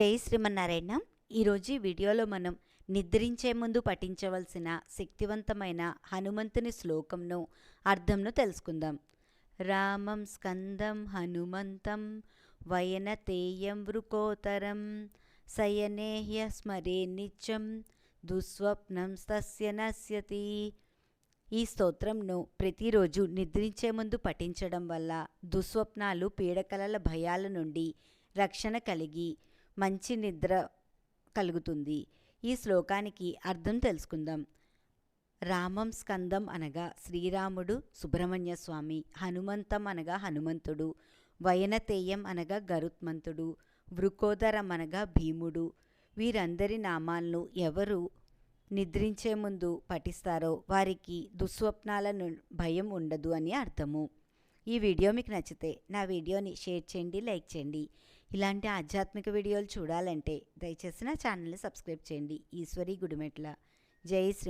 జై శ్రీమన్నారాయణ. ఈరోజు వీడియోలో మనం నిద్రించే ముందు పఠించవలసిన శక్తివంతమైన హనుమంతుని శ్లోకంను అర్థంను తెలుసుకుందాం. రామం స్కందం హనుమంతం వయనతేయం వృకోతరం శయనేహ్య స్మరే నిత్యం దుస్వప్నం తస్య నశ్యతి. ఈ స్తోత్రంను ప్రతిరోజు నిద్రించే ముందు పఠించడం వల్ల దుస్వప్నాలు పీడకలల భయాల నుండి రక్షణ కలిగి మంచి నిద్ర కలుగుతుంది. ఈ శ్లోకానికి అర్థం తెలుసుకుందాం. రామం స్కందం అనగా శ్రీరాముడు సుబ్రహ్మణ్య స్వామి హనుమంతం అనగా హనుమంతుడు వయనతేయం అనగా గరుత్మంతుడు వృకోదరం అనగా భీముడు. వీరందరి నామాలను ఎవరు నిద్రించే ముందు పఠిస్తారో వారికి దుస్వప్నాల ను భయం ఉండదు అని అర్థము. ఈ వీడియో మీకు నచ్చితే నా వీడియోని షేర్ చేయండి లైక్ చేయండి. ఇలాంటి ఆధ్యాత్మిక వీడియోలు చూడాలంటే దయచేసి నా ఛానల్ని సబ్స్క్రైబ్ చేయండి. ఈశ్వరి గుడిమెట్ల. జై శ్రీ